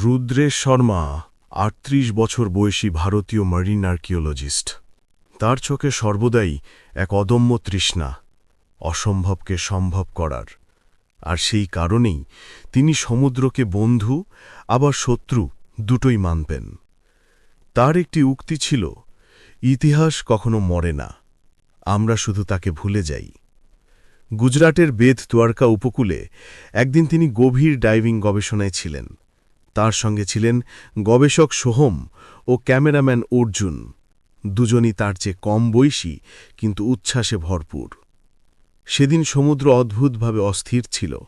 রুদ্রেশ শর্মা, আটত্রিশ বছর বয়সী ভারতীয় মারিন আর্কিওলজিস্ট। তার চোখে সর্বদাই এক অদম্য তৃষ্ণা, অসম্ভবকে সম্ভব করার। আর সেই কারণেই তিনি সমুদ্রকে বন্ধু, আবার শত্রু দুটোই মানতেন তার একটি উক্তি ছিল, ইতিহাস কখনো মরে না, আমরা শুধু তাকে ভুলে যাই। গুজরাটের বেদ তোয়ারকা উপকূলে একদিন তিনি গভীর ডাইভিং গবেষণায় ছিলেন। তার সঙ্গে ছিলেন গবেষক সোহম ও ক্যামেরাম্যান অর্জুন। দুজনই তার চেয়ে কম বয়সী, কিন্তু উচ্ছ্বাসে ভরপুর। সেদিন সমুদ্র অদ্ভুতভাবে অস্থির ছিল।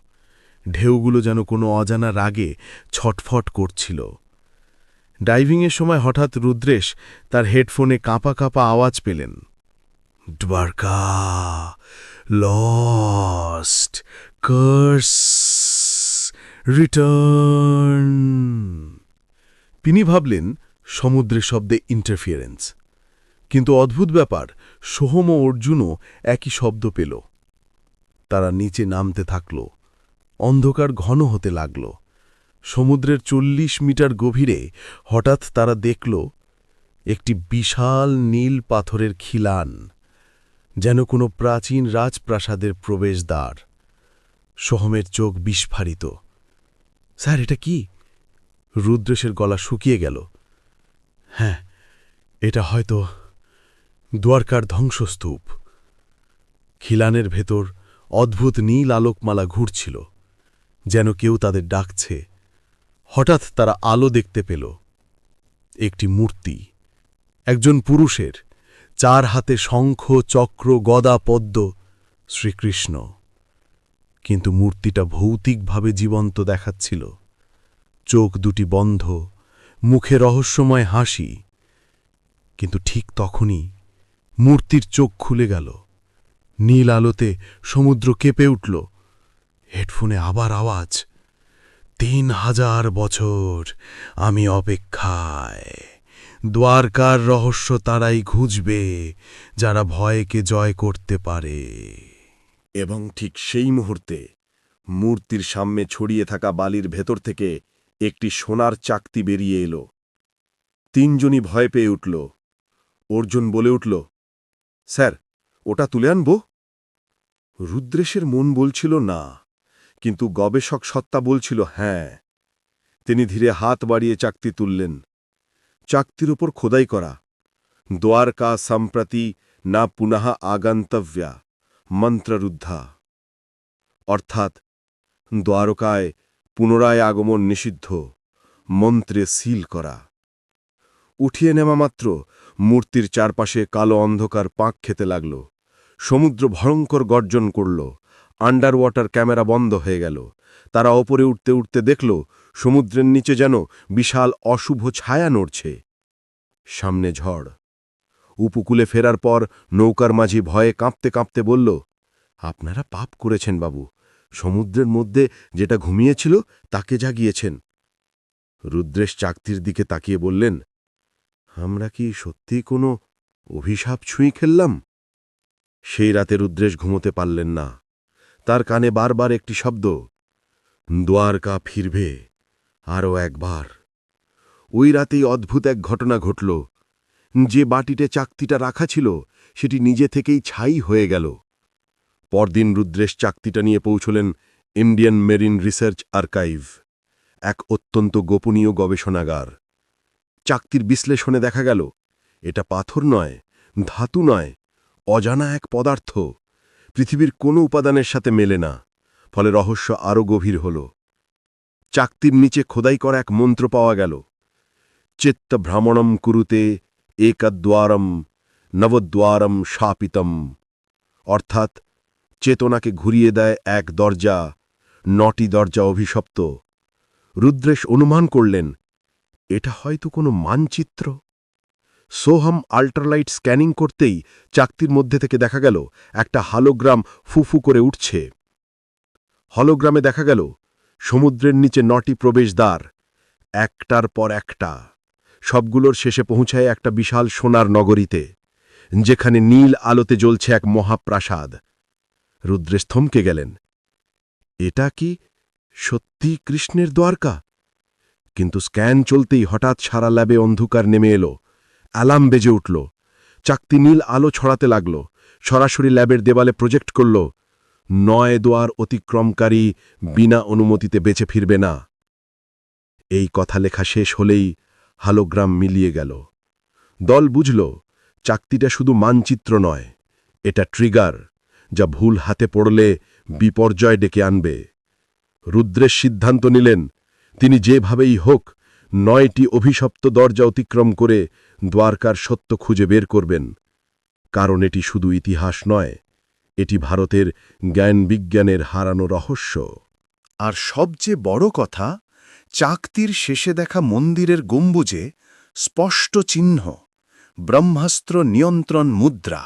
ঢেউগুলো যেন কোনো অজানা রাগে ছটফট করছিল। ডাইভিংয়ের সময় হঠাৎ রুদ্রেশ তার হেডফোনে কাঁপা কাঁপা আওয়াজ পেলেন। ডবার্কা লস্ট কার্স রিটার্ন তিনি ভাবলেন, সমুদ্রের শব্দে ইন্টারফিয়ারেন্স কিন্তু অদ্ভুত ব্যাপার, সোহম ও অর্জুনও একই শব্দ পেল। তারা নিচে নামতে থাকল, অন্ধকার ঘন হতে লাগল। সমুদ্রের চল্লিশ মিটার গভীরে হঠাৎ তারা দেখল, একটি বিশাল নীল পাথরের খিলান, যেন কোনো প্রাচীন রাজপ্রাসাদের প্রবেশদ্বার। সোহমের চোখ বিস্ফারিত। স্যার, এটা কি? রুদ্রেশের গলা শুকিয়ে গেল। হ্যাঁ এটা হয়তো দুয়ারকার ধ্বংসস্তূপ। খিলানের ভেতর অদ্ভুত নীল আলোকমালা ঘুরছিল, যেন কেউ তাদের ডাকছে। হঠাৎ তারা আলো দেখতে পেল। একটি মূর্তি, একজন পুরুষের, চার হাতে শঙ্খ, চক্র, গদা, পদ্ম, শ্রীকৃষ্ণ। কিন্তু মূর্তিটা ভৌতিকভাবে জীবন্ত দেখাচ্ছিল। চোখ দুটি বন্ধ, মুখে রহস্যময় হাসি। কিন্তু ঠিক তখনই মূর্তির চোখ খুলে গেল। নীল আলোতে সমুদ্র কেঁপে উঠল। হেডফোনে আবার আওয়াজ, তিন হাজার বছর আমি অপেক্ষায়। দ্বারকার রহস্য তারাই খুঁজবে, যারা ভয়কে জয় করতে পারে। এবং ঠিক সেই মুহূর্তে মূর্তির সামনে ছড়িয়ে থাকা বালির ভেতর থেকে একটি সোনার চাকতি বেরিয়ে এলো। তিনজনই ভয় পেয়ে উঠল। অর্জুন বলে উঠল, স্যার, ওটা তুলে আনব? রুদ্রেশের মন বলছিল, না। কিন্তু গবেষক সত্তা বলছিল হ্যাঁ। তিনি ধীরে হাত বাড়িয়ে চাকতি তুললেন। চাকতির উপর খোদাই করা। দোয়ারকা সম্প্রতি না পুনঃ আগন্তব্যা। মন্ত্ররুদ্ধা। অর্থাৎ দ্বারকায় পুনরায় আগমন নিষিদ্ধ, মন্ত্রে সিল করা। উঠিয়ে নেওয়া মাত্র মূর্তির চারপাশে কালো অন্ধকার পাঁক খেতে লাগল। সমুদ্র ভয়ঙ্কর গর্জন করল। আন্ডার ওয়াটার ক্যামেরা বন্ধ হয়ে গেল। তারা ওপরে উঠতে উঠতে দেখল, সমুদ্রের নিচে যেন বিশাল অশুভ ছায়া নড়ছে। সামনে ঝড়। উপকূলে ফেরার পর নৌকার মাঝি ভয়ে কাঁপতে কাঁপতে বলল, আপনারা পাপ করেছেন বাবু। সমুদ্রের মধ্যে যেটা ঘুমিয়েছিল তাকে জাগিয়েছেন রুদ্রেশ চাকতির দিকে তাকিয়ে বললেন, আমরা কি সত্যি কোনো অভিশাপ ছুঁই খেললাম সেই রাতে রুদ্রেশ ঘুমোতে পারলেন না। তার কানে বারবার একটি শব্দ, দ্বারকা ফিরবে আরও একবার ওই রাতেই অদ্ভুত এক ঘটনা ঘটল। যে বাটিতে চাকতিটা রাখা ছিল, সেটি নিজে থেকেই ছাই হয়ে গেল। পরদিন রুদ্রেশ চাকতিটা নিয়ে পৌঁছলেন ইন্ডিয়ান মেরিন রিসার্চ আর্কাইভ, এক অত্যন্ত গোপনীয় গবেষণাগার। চাকতির বিশ্লেষণে দেখা গেল, এটা পাথর নয়, ধাতু নয়, অজানা এক পদার্থ। পৃথিবীর কোনো উপাদানের সাথে মেলে না, ফলে রহস্য আরও গভীর হল। চাকতির নিচে খোদাই করা এক মন্ত্র পাওয়া গেল, চিত্ত ভ্রমণম কুরুতে একদ্বারম নবদ্বারম শাপিতম। অর্থাৎ চেতনাকে ঘুরিয়ে দেয় এক দরজা, নটি দরজা অভিশপ্ত। রুদ্রেশ অনুমান করলেন, এটা হয়তো কোনো মানচিত্র? সোহম আল্ট্রালাইট স্ক্যানিং করতেই চাকতির মধ্যে থেকে দেখা গেল, একটা হালোগ্রাম ফুফু করে উঠছে। হলোগ্রামে দেখা গেল, সমুদ্রের নিচে নটি প্রবেশদ্বার, একটার পর একটা। সবগুলোর শেষে পৌঁছায় একটা বিশাল সোনার নগরীতে, যেখানে নীল আলোতে জ্বলছে এক মহাপ্রাসাদ। রুদ্রেশ থমকে গেলেন। এটা কি সত্যি কৃষ্ণের দ্বারকা? কিন্তু স্ক্যান চলতেই হঠাৎ সারা ল্যাবে অন্ধকার নেমে এলো। অ্যালার্ম বেজে উঠল। চাকতি নীল আলো ছড়াতে লাগল। সরাসরি ল্যাবের দেওয়ালে প্রজেক্ট করল, নয় দোয়ার অতিক্রমকারী বিনা অনুমতিতে বেঁচে ফিরবে না। এই কথা লেখা শেষ হলেই হালোগ্রাম মিলিয়ে গেল। দল বুঝল, চাকতিটা শুধু মানচিত্র নয়, এটা ট্রিগার, যা ভুল হাতে পড়লে বিপর্যয় ডেকে আনবে। রুদ্রের সিদ্ধান্ত নিলেন, তিনি যেভাবেই হোক, নয়টি অভিশপ্ত দরজা অতিক্রম করে দ্বারকার সত্য খুঁজে বের করবেন। কারণ এটি শুধু ইতিহাস নয়, এটি ভারতের জ্ঞান বিজ্ঞানের হারানো রহস্য। আর সবচেয়ে বড় কথা চাকতির শেষে দেখা মন্দিরের গম্বুজে স্পষ্ট চিহ্ন, ব্রহ্মাস্ত্র নিয়ন্ত্রণ মুদ্রা।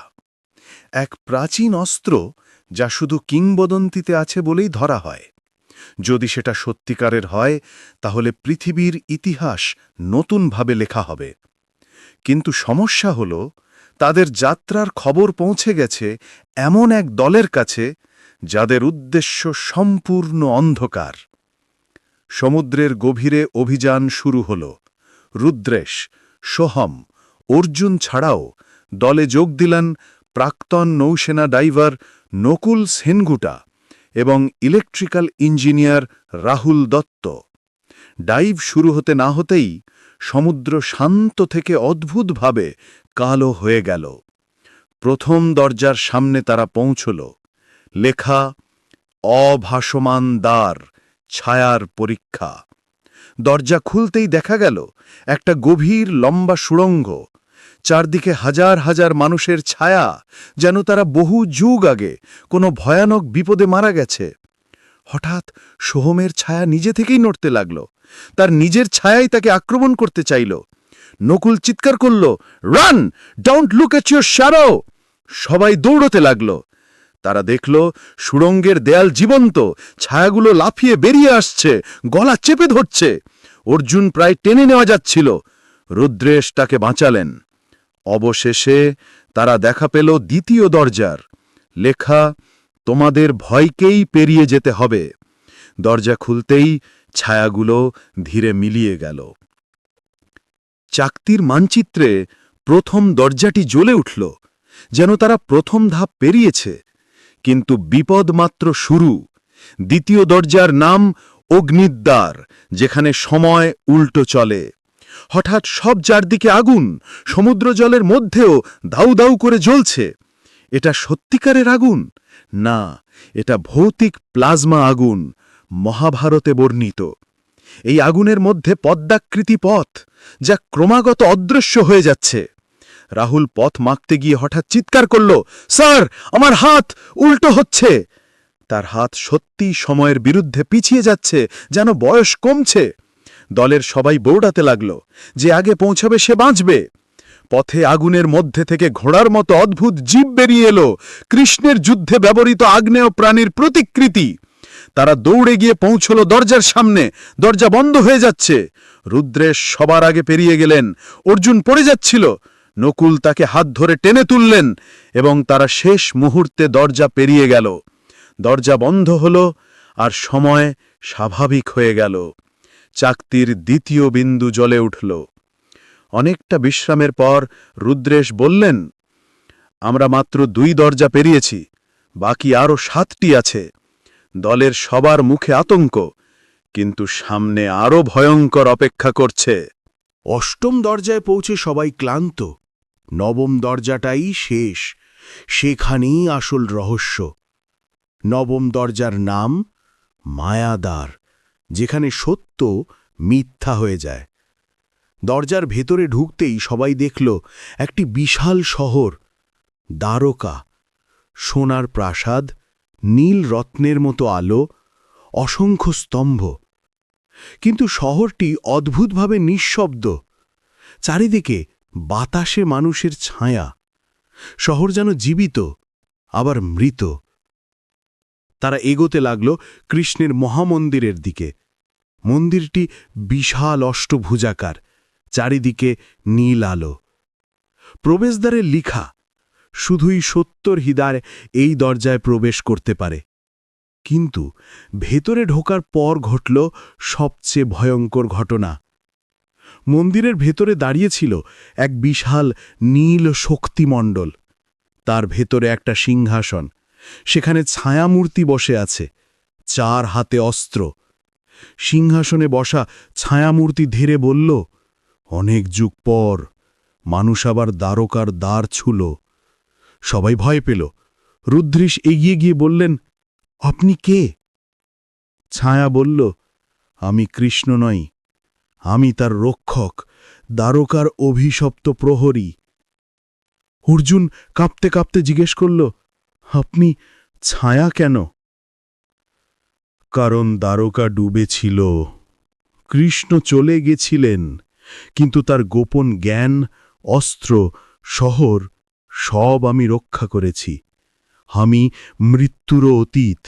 এক প্রাচীন অস্ত্র যা শুধু কিংবদন্তিতে আছে বলেই ধরা হয়। যদি সেটা সত্যিকারের হয়, তাহলে পৃথিবীর ইতিহাস নতুনভাবে লেখা হবে। কিন্তু সমস্যা হল, তাদের যাত্রার খবর পৌঁছে গেছে এমন এক দলের কাছে, যাদের উদ্দেশ্য সম্পূর্ণ অন্ধকার। সমুদ্রের গভীরে অভিযান শুরু হল। রুদ্রেশ, সোহম, অর্জুন ছাড়াও দলে যোগ দিলেন প্রাক্তন নৌসেনা ডাইভার নকুল সেনগুটা এবং electrical engineer Rahul Dutta. Dive শুরু হতে না হতেই সমুদ্র শান্ত থেকে অদ্ভুতভাবে কালো হয়ে গেল। প্রথম দরজার সামনে তারা পৌঁছল। লেখা, অভাসমান দ্বার। ছায়ার পরীক্ষা। দরজা খুলতেই দেখা গেল একটা গভীর লম্বা সুড়ঙ্গ। চারদিকে হাজার হাজার মানুষের ছায়া, যেন তারা বহু যুগ আগে কোনো ভয়ানক বিপদে মারা গেছে। হঠাৎ সোহমের ছায়া নিজে থেকেই নড়তে লাগল। তার নিজের ছায়াই তাকে আক্রমণ করতে চাইল। নকুল চিৎকার করল, run! Don't look at your shadow সবাই দৌড়তে লাগল। তারা দেখল সুড়ঙ্গের দেয়াল জীবন্ত, ছায়াগুলো লাফিয়ে বেরিয়ে আসছে, গলা চেপে ধরছে। অর্জুন প্রায় টেনে নেওয়া যাচ্ছিল। রুদ্রেশ তাকে বাঁচালেন। অবশেষে তারা দেখা পেল দ্বিতীয় দরজার। লেখা, তোমাদের ভয়কেই পেরিয়ে যেতে হবে। দরজা খুলতেই ছায়াগুলো ধীরে মিলিয়ে গেল। চাকতির মানচিত্রে প্রথম দরজাটি জ্বলে উঠল, যেন তারা প্রথম ধাপ পেরিয়েছে। কিন্তু বিপদ মাত্র শুরু। দ্বিতীয় দরজার নাম অগ্নিদ্বার, যেখানে সময় উল্টো চলে। হঠাৎ সব চারদিকে আগুন সমুদ্র জলের মধ্যেও দাউ দাউ করে জ্বলছে। এটা সত্যিকারের আগুন? না, এটা ভৌতিক প্লাজমা আগুন, মহাভারতে বর্ণিত। এই আগুনের মধ্যে পদ্মাকৃতি পথ, যা ক্রমাগত অদৃশ্য হয়ে যাচ্ছে। রাহুল পথ মাখতে গিয়ে হঠাৎ চিৎকার করল, স্যার, আমার হাত উল্টো হচ্ছে। তার হাত সত্যিই সময়ের বিরুদ্ধে পিছিয়ে যাচ্ছে, যেন বয়স কমছে। দলের সবাই বৌড়াতে লাগল, যে আগে পৌঁছাবে সে বাঁচবে। পথে আগুনের মধ্যে থেকে ঘোড়ার মতো অদ্ভুত জীব বেরিয়ে এলো, কৃষ্ণের যুদ্ধে ব্যবহৃত আগ্নেয় প্রাণীর প্রতিকৃতি। তারা দৌড়ে গিয়ে পৌঁছল দরজার সামনে, দরজা বন্ধ হয়ে যাচ্ছে। রুদ্রেশ সবার আগে পেরিয়ে গেলেন, অর্জুন পড়ে যাচ্ছিল। নকুল তাকে হাত ধরে টেনে তুললেন এবং তারা শেষ মুহূর্তে দরজা পেরিয়ে গেল। দরজা বন্ধ হল আর সময় স্বাভাবিক হয়ে গেল। চাকতির দ্বিতীয় বিন্দু জ্বলে উঠল। অনেকটা বিশ্রামের পর রুদ্রেশ বললেন, আমরা মাত্র দুই দরজা পেরিয়েছি, বাকি আরও সাতটি আছে। দলের সবার মুখে আতঙ্ক, কিন্তু সামনে আরও ভয়ঙ্কর অপেক্ষা করছে। অষ্টম দরজায় পৌঁছে সবাই ক্লান্ত। নবম দরজাটাই শেষ, সেখানেই আসল রহস্য। নবম দরজার নাম মায়াদার, যেখানে সত্য মিথ্যা হয়ে যায়। দরজার ভেতরে ঢুকতেই সবাই দেখল একটি বিশাল শহর, দ্বারকা, সোনার প্রাসাদ, নীল রত্নের মতো আলো, অসংখ্য স্তম্ভ। কিন্তু শহরটি অদ্ভুতভাবে নিঃশব্দ। চারিদিকে বাতাসে মানুষের ছায়া। শহর যেন জীবিত, আবার মৃত। তারা এগোতে লাগল কৃষ্ণের মহামন্দিরের দিকে। মন্দিরটি বিশাল অষ্টভুজাকার, চারিদিকে নীল আলো। প্রবেশদ্বারে লিখা, শুধুই সত্তর হৃদয় এই দরজায় প্রবেশ করতে পারে। কিন্তু ভেতরে ঢোকার পর ঘটল সবচেয়ে ভয়ঙ্কর ঘটনা। মন্দিরের ভেতরে দাঁড়িয়েছিল এক বিশাল নীল শক্তিমণ্ডল। তার ভেতরে একটা সিংহাসন। সেখানে ছায়ামূর্তি বসে আছে। চার হাতে অস্ত্র। সিংহাসনে বসা ছায়ামূর্তি ধীরে বলল, অনেক যুগ পর মানুষ আবার দ্বারকার দ্বার ছুল। সবাই ভয় পেল। রুদ্রিশ এগিয়ে গিয়ে বললেন, আপনি কে? ছায়া বলল, আমি কৃষ্ণ নই। আমি তার রক্ষক, দ্বারকার অভিশপ্ত প্রহরী। অর্জুন কাঁপতে কাঁপতে জিজ্ঞেস করল, আপনি ছায়া কেন? কারণ দ্বারকা ডুবেছিল। কৃষ্ণ চলে গেছিলেন, কিন্তু তার গোপন জ্ঞান, অস্ত্র, শহর, সব আমি রক্ষা করেছি। আমি মৃত্যুরও অতীত।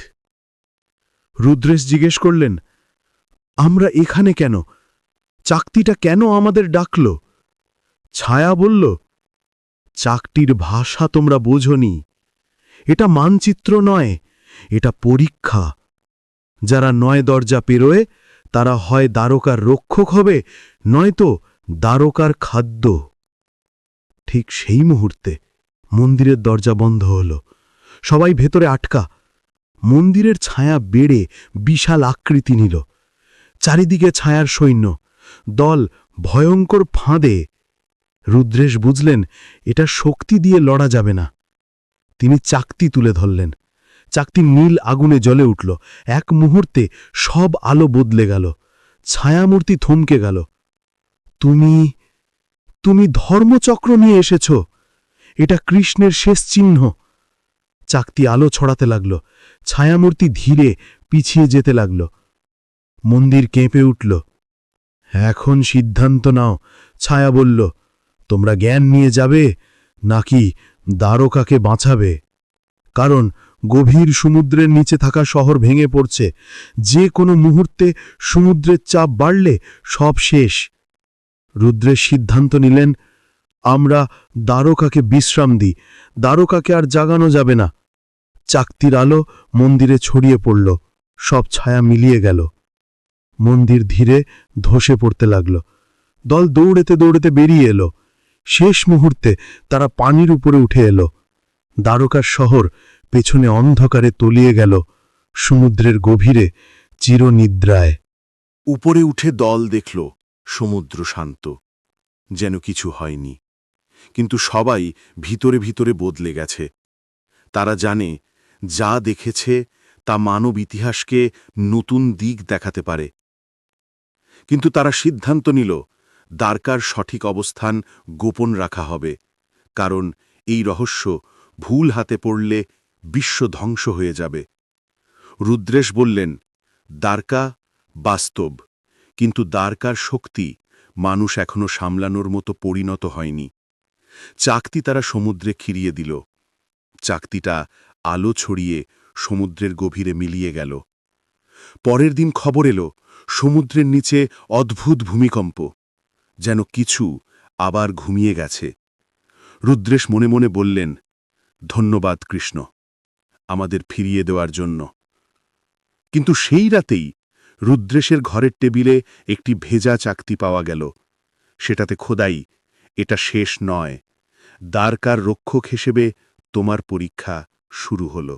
রুদ্রেশ জিজ্ঞেস করলেন, আমরা এখানে কেন? চাকতিটা কেন আমাদের ডাকল? ছায়া বলল চাকটির ভাষা তোমরা বোঝনি। এটা মানচিত্র নয়, এটা পরীক্ষা। যারা নয় দরজা পেরোয়, তারা হয় দ্বারকার রক্ষক হবে, নয়তো দ্বারকার খাদ্য। ঠিক সেই মুহূর্তে মন্দিরের দরজা বন্ধ হল। সবাই ভেতরে আটকা। মন্দিরের ছায়া বেড়ে বিশাল আকৃতি নিল। চারিদিকে ছায়ার সৈন্য। দল ভয়ঙ্কর ফাঁদে। রুদ্রেশ বুঝলেন, এটা শক্তি দিয়ে লড়া যাবে না। তিনি চাকতি তুলে ধরলেন। চাকতি নীল আগুনে জ্বলে উঠল। এক মুহূর্তে সব আলো বদলে গেল। ছায়ামূর্তি থমকে গেল। তুমি তুমি ধর্মচক্র নিয়ে এসেছ? এটা কৃষ্ণের শেষ চিহ্ন। চাকতি আলো ছড়াতে লাগল। ছায়ামূর্তি ধীরে পিছিয়ে যেতে লাগল। মন্দির কেঁপে উঠল। এখন সিদ্ধান্ত নাও। ছায়া বলল, তোমরা জ্ঞান নিয়ে যাবে নাকি দ্বারকাকে বাঁচাবে? কারণ গভীর সমুদ্রের নিচে থাকা শহর ভেঙে পড়ছে। যে কোনো মুহূর্তে সমুদ্রের চাপ বাড়লে সব শেষ। রুদ্রের সিদ্ধান্ত নিলেন, আমরা দ্বারকাকে বিশ্রাম দিই। দ্বারকাকে আর জাগানো যাবে না। চাকতির আলো মন্দিরে ছড়িয়ে পড়ল। সব ছায়া মিলিয়ে গেল। মন্দির ধীরে ধসে পড়তে লাগল। দল দৌড়েতে দৌড়েতে বেরিয়ে এলো। শেষ মুহূর্তে তারা পানির উপরে উঠে এলো। দ্বারকার শহর পেছনে অন্ধকারে তলিয়ে গেল সমুদ্রের গভীরে চিরনিদ্রায়। উপরে উঠে দল দেখল সমুদ্র শান্ত, যেন কিছু হয়নি। কিন্তু সবাই ভিতরে ভিতরে বদলে গেছে। তারা জানে, যা দেখেছে তা মানব ইতিহাসকে নতুন দিক দেখাতে পারে। কিন্তু তারা সিদ্ধান্ত নিল, দ্বারকার সঠিক অবস্থান গোপন রাখা হবে, কারণ এই রহস্য ভুল হাতে পড়লে বিশ্ব ধ্বংস হয়ে যাবে। রুদ্রেশ বললেন, দ্বারকা বাস্তব, কিন্তু দ্বারকার শক্তি মানুষ এখনও সামলানোর মতো পরিণত হয়নি। চাকতি তারা সমুদ্রে খিরিয়ে দিল। চাকতিটা আলো ছড়িয়ে সমুদ্রের গভীরে মিলিয়ে গেল। পরের দিন খবর এলো সমুদ্রের নিচে অদ্ভুত ভূমিকম্প, যেন কিছু আবার ঘুমিয়ে গেছে। রুদ্রেশ মনে মনে বললেন, ধন্যবাদ কৃষ্ণ, আমাদের ফিরিয়ে দেওয়ার জন্য। কিন্তু সেই রাতেই রুদ্রেশের ঘরের টেবিলে একটি ভেজা চাকতি পাওয়া গেল। সেটাতে, খোদাই, এটা শেষ নয়। দ্বারকার রক্ষক হিসেবে তোমার পরীক্ষা শুরু হলো।